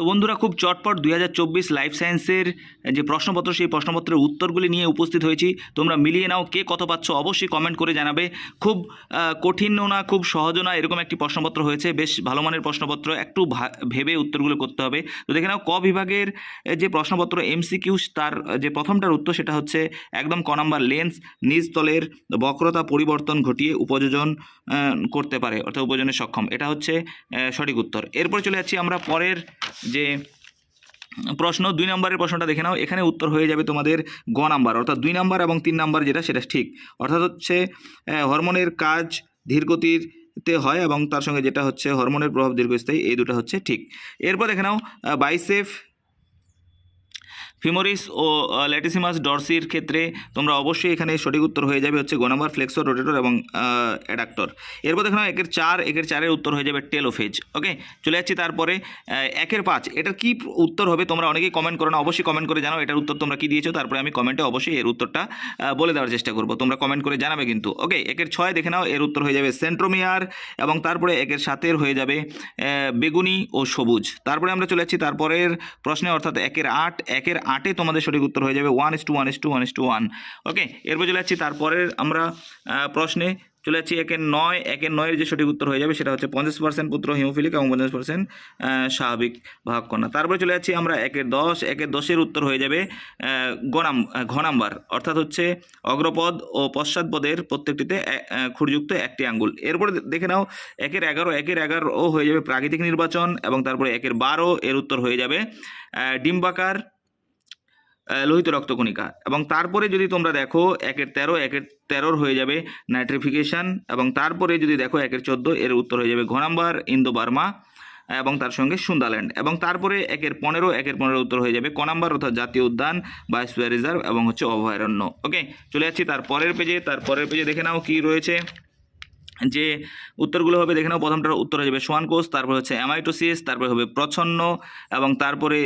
তো বন্ধুরা খুব চটপট দুই হাজার চব্বিশ লাইফ সায়েন্সের যে প্রশ্নপত্র, সেই প্রশ্নপত্রের উত্তরগুলি নিয়ে উপস্থিত হয়েছি। তোমরা মিলিয়ে নাও, কে কত পাচ্ছ অবশ্যই কমেন্ট করে জানাবে। খুব কঠিনও না, খুব সহজও না, এরকম একটি প্রশ্নপত্র হয়েছে। বেশ ভালো মানের প্রশ্নপত্র, একটু ভেবে উত্তরগুলো করতে হবে। তো দেখে নাও, ক বিভাগের যে প্রশ্নপত্র এমসিকিউ তার যে প্রথমটার উত্তর সেটা হচ্ছে একদম ক নাম্বার লেন্স নিজ তলের বক্রতা পরিবর্তন ঘটিয়ে উপযোজন করতে পারে, অর্থাৎ উপযোজনে সক্ষম। এটা হচ্ছে সঠিক উত্তর। এরপর চলে যাচ্ছি আমরা পরের যে প্রশ্ন, দুই নম্বরের প্রশ্নটা দেখে নাও, এখানে উত্তর হয়ে যাবে তোমাদের গ নাম্বার, অর্থাৎ দুই নাম্বার এবং তিন নাম্বার যেটা, সেটা ঠিক। অর্থাৎ হচ্ছে হরমোনের কাজ ধীরগতির তে হয় এবং তার সঙ্গে যেটা হচ্ছে, হরমোনের প্রভাব দীর্ঘস্থায়ী, এই দুটো হচ্ছে ঠিক। এরপর দেখে নাও বাইসেফ ফিমোরিস ও ল্যাটিসিমাস ডরসির ক্ষেত্রে তোমরা অবশ্যই এখানে সঠিক উত্তর হয়ে যাবে হচ্ছে গ নাম্বার ফ্লেক্সর, রোটেটর এবং অ্যাডাক্টর। এরপর দেখো একের চার, একের চারের উত্তর হয়ে যাবে টেলোফেজ, ওকে? চলে যাচ্ছি তারপরে একের পাঁচ, এটার কি উত্তর হবে তোমরা অনেকেই কমেন্ট করো না, অবশ্যই কমেন্ট করে জানাও এটার উত্তর তোমরা কি দিয়েছ, তারপরে আমি কমেন্টে অবশ্যই এর উত্তরটা বলে দেওয়ার চেষ্টা করব, তোমরা কমেন্ট করে জানাবে কিন্তু, ওকে? একের ছয় দেখে নাও, এর উত্তর হয়ে যাবে সেন্ট্রোমিয়ার এবং তারপরে একের সাতের হয়ে যাবে বেগুনি ও সবুজ। তারপরে আমরা চলে যাচ্ছি তারপরের প্রশ্নে, অর্থাৎ একের আট, একের আটে তোমাদের সঠিক উত্তর হয়ে যাবে one is two one is two one is two one okay এরপর চলে যাচ্ছি তারপরের আমরা প্রশ্নে চলে যাচ্ছি একের নয় একের নয়ের যে সঠিক উত্তর হয়ে যাবে সেটা হচ্ছে পঞ্চাশ পার্সেন্ট পুত্র হিমোফিলিক এবং পঞ্চাশ পার্সেন্ট স্বাভাবিক ভাগ কন্যা তারপরে চলে যাচ্ছি আমরা একের দশ একের দশের উত্তর হয়ে যাবে আহ, গ নাম- আহ, ঘ নাম্বার অর্থাৎ হচ্ছে অগ্রপদ ও পশ্চাৎপদের প্রত্যেকটিতে খুঁড়যুক্ত একটি আঙ্গুল। এরপরে দেখে নাও একের এগারো একের এগারো হয়ে যাবে প্রাকৃতিক নির্বাচন এবং তারপরে একের বারো এর উত্তর হয়ে যাবে ডিম্বাকার লোহিত রক্তকণিকা। এবং তারপরে যদি তোমরা দেখো একের তেরো, একের তেরোর হয়ে যাবে নাইট্রিফিকেশন, এবং তারপরে যদি দেখো একের চোদ্দ, এর উত্তর হয়ে যাবে ঘ নাম্বার ইন্দো বার্মা এবং তার সঙ্গে সুন্দাল্যান্ড। এবং তারপরে একের পনেরো একের পনেরো উত্তর হয়ে যাবে ক নাম্বার অর্থাৎ জাতীয় উদ্যান বায়োস্ফিয়ার রিজার্ভ এবং হচ্ছে অভয়ারণ্য। ওকে চলে যাচ্ছি তার পরের পেজে তার পরের পেজে দেখে নাও কি রয়েছে। যে উত্তরগুলো হবে, দেখে নাও প্রথমটার উত্তর হয়ে যাবে সোয়ান কোষ, তারপরে হচ্ছে অ্যামাইটোসিস, তারপরে হবে প্রচ্ছন্ন এবং তারপরে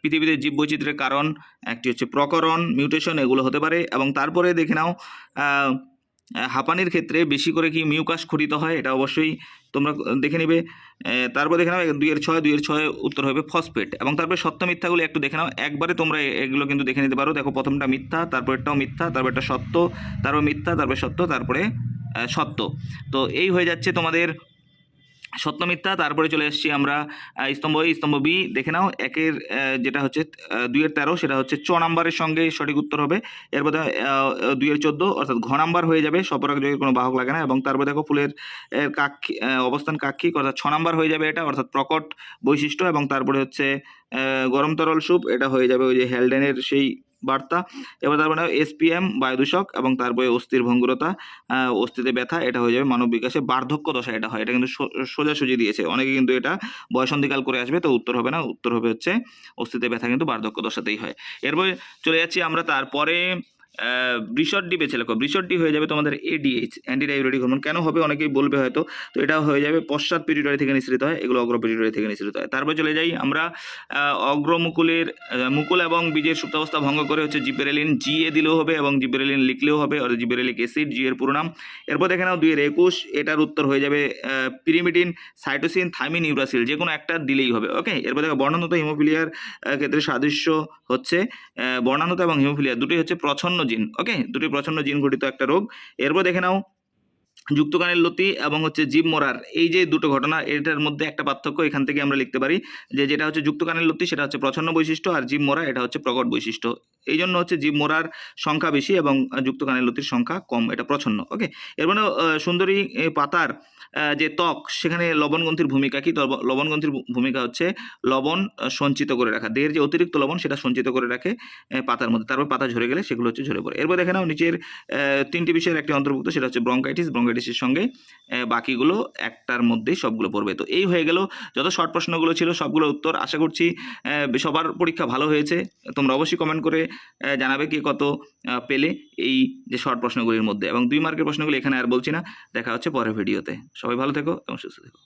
পৃথিবীতে জীববৈচিত্র্যের কারণ, একটি হচ্ছে প্রকরণ, মিউটেশন, এগুলো হতে পারে এবং তারপরে দেখে নাও হাঁপানির ক্ষেত্রে বেশি করে কি মিউকাস খরিত হয়, এটা অবশ্যই তোমরা দেখে নিবে। তারপর দেখে নাও দুইয়ের ছয় দুইয়ের ছয় উত্তর হবে ফসফেট এবং তারপরে সত্য মিথ্যাগুলো একটু দেখে নাও, একবারে তোমরা এগুলো কিন্তু দেখে নিতে পারো। দেখো প্রথমটা মিথ্যা, তারপরেরটাও মিথ্যা তারপরটা সত্য, তারপর মিথ্যা, তারপরে সত্য, তারপরে সত্য। তো এই হয়ে যাচ্ছে তোমাদের সত্য মিথ্যা তারপরে চলে এসেছি আমরা স্তম্ভ এ। স্তম্ভ বি, দেখে নাও, একের যেটা হচ্ছে দুইয়ের তেরো, সেটা হচ্ছে চ নাম্বারের সঙ্গে সঠিক উত্তর হবে। এরপর দুইয়ের চোদ্দ, অর্থাৎ ঘ নাম্বার হয়ে যাবে। সপরাগ যোগের কোনো বাহক লাগে না। এবং তারপর দেখো, ফুলের কাক্ষি অবস্থান কাক্ষিক, অর্থাৎ ছ নাম্বার হয়ে যাবে এটা, অর্থাৎ প্রকট বৈশিষ্ট্য। এবং তারপরে হচ্ছে গরম তরল স্যুপ, এটা হয়ে যাবে ওই যে হেলডেনের সেই বার্তা। এবার তারপরে এসপিএম, বায়ুদূষক এবং তারপরে অস্থির ভঙ্গুরতা অস্থিতে ব্যথা, এটা হয়ে যাবে মানব বিকাশে বার্ধক্য দশা এটা হয়। এটা কিন্তু সোজাসুজি দিয়েছে। অনেকে কিন্তু এটা বয়সন্ধিকাল করে আসবে তো উত্তর হবে না। উত্তর হবে হচ্ছে অস্থিতে ব্যথা কিন্তু বার্ধক্য দশাতেই হয়। এরপরে চলে যাচ্ছি আমরা তারপরে ব্রিশড ডি বেছে লেখো ব্রিশড ডি হয়ে যাবে তোমাদের এডিএইচ অ্যান্টি হরমোন কেন হবে? অনেকেই বলবে হয়তো। তো এটা হয়ে যাবে পশ্চাৎ পিরিয়ডারি থেকে নিঃসৃত হয়, এগুলো অগ্র পিরিয়ডারি থেকে নিঃসৃত হয়। তারপর চলে যাই আমরা অগ্রমুকুলের মুকুল এবং বীজের সুপ্তাবস্থা ভঙ্গ করে হচ্ছে জিপেরেলিন জি এ দিলেও হবে এবং জিপেরেলিন লিখলেও হবে, অর্থাৎ জিপেরেলিক অ্যাসিড জি এর পুরো নাম এরপর দেখে নাও দুইয়ের একুশ, এটার উত্তর হয়ে যাবে পিরিমিডিন সাইটোসিন থাইমিন ইউরাসিল যে কোনো একটা দিলেই হবে ওকে এরপর দেখো বর্ণানত হিমোফিলিয়ার ক্ষেত্রে সাদৃশ্য হচ্ছে বর্ণানত এবং হিমোফিলিয়া দুটোই হচ্ছে প্রচ্ছন্ন জিন ওকে দুটি প্রচ্ছন্ন জিন ঘটিত একটা রোগ। এরপর দেখে নাও যুক্তকানের লতি এবং হচ্ছে জীব মরার, এই যে দুটো ঘটনা, এটার মধ্যে একটা পার্থক্য এখান থেকে আমরা লিখতে পারি যে যেটা হচ্ছে যুক্তকানের লতি, সেটা হচ্ছে প্রচ্ছন্ন বৈশিষ্ট্য, আর জীব মরা, এটা হচ্ছে প্রকট বৈশিষ্ট্য। এই জন্য হচ্ছে জীব মরার সংখ্যা বেশি এবং যুক্তকানের লতির সংখ্যা কম, এটা প্রচ্ছন্ন ওকে? এর মানে সুন্দরী পাতার যে ত্বক, সেখানে লবণগ্রন্থির ভূমিকা কি? লবণগ্রন্থির ভূমিকা হচ্ছে লবণ সঞ্চিত করে রাখা। দেহের যে অতিরিক্ত লবণ, সেটা সঞ্চিত করে রাখে পাতার মধ্যে। তারপর পাতা ঝরে গেলে সেগুলো হচ্ছে ঝরে পড়ে। এরপর দেখে নাও নিচের তিনটি বিষয়ের একটি অন্তর্ভুক্ত, সেটা হচ্ছে ব্রঙ্কাইটিস ব্রঙ্কাইটিস ব্রঙ্কাইটিসের সঙ্গে বাকিগুলো একটার মধ্যেই সবগুলো পড়বে। তো এই হয়ে গেল যত শর্ট প্রশ্নগুলো ছিল সবগুলো উত্তর আশা করছি সবার পরীক্ষা ভালো হয়েছে। তোমরা অবশ্যই কমেন্ট করে জানাবে কে কত পেলে এই যে শর্ট প্রশ্নগুলির মধ্যে। এবং দুই মার্কের প্রশ্নগুলো এখানে আর বলছি না। দেখা হচ্ছে পরের ভিডিওতে সবাই ভালো থেকো এবং সুস্থ থেকো।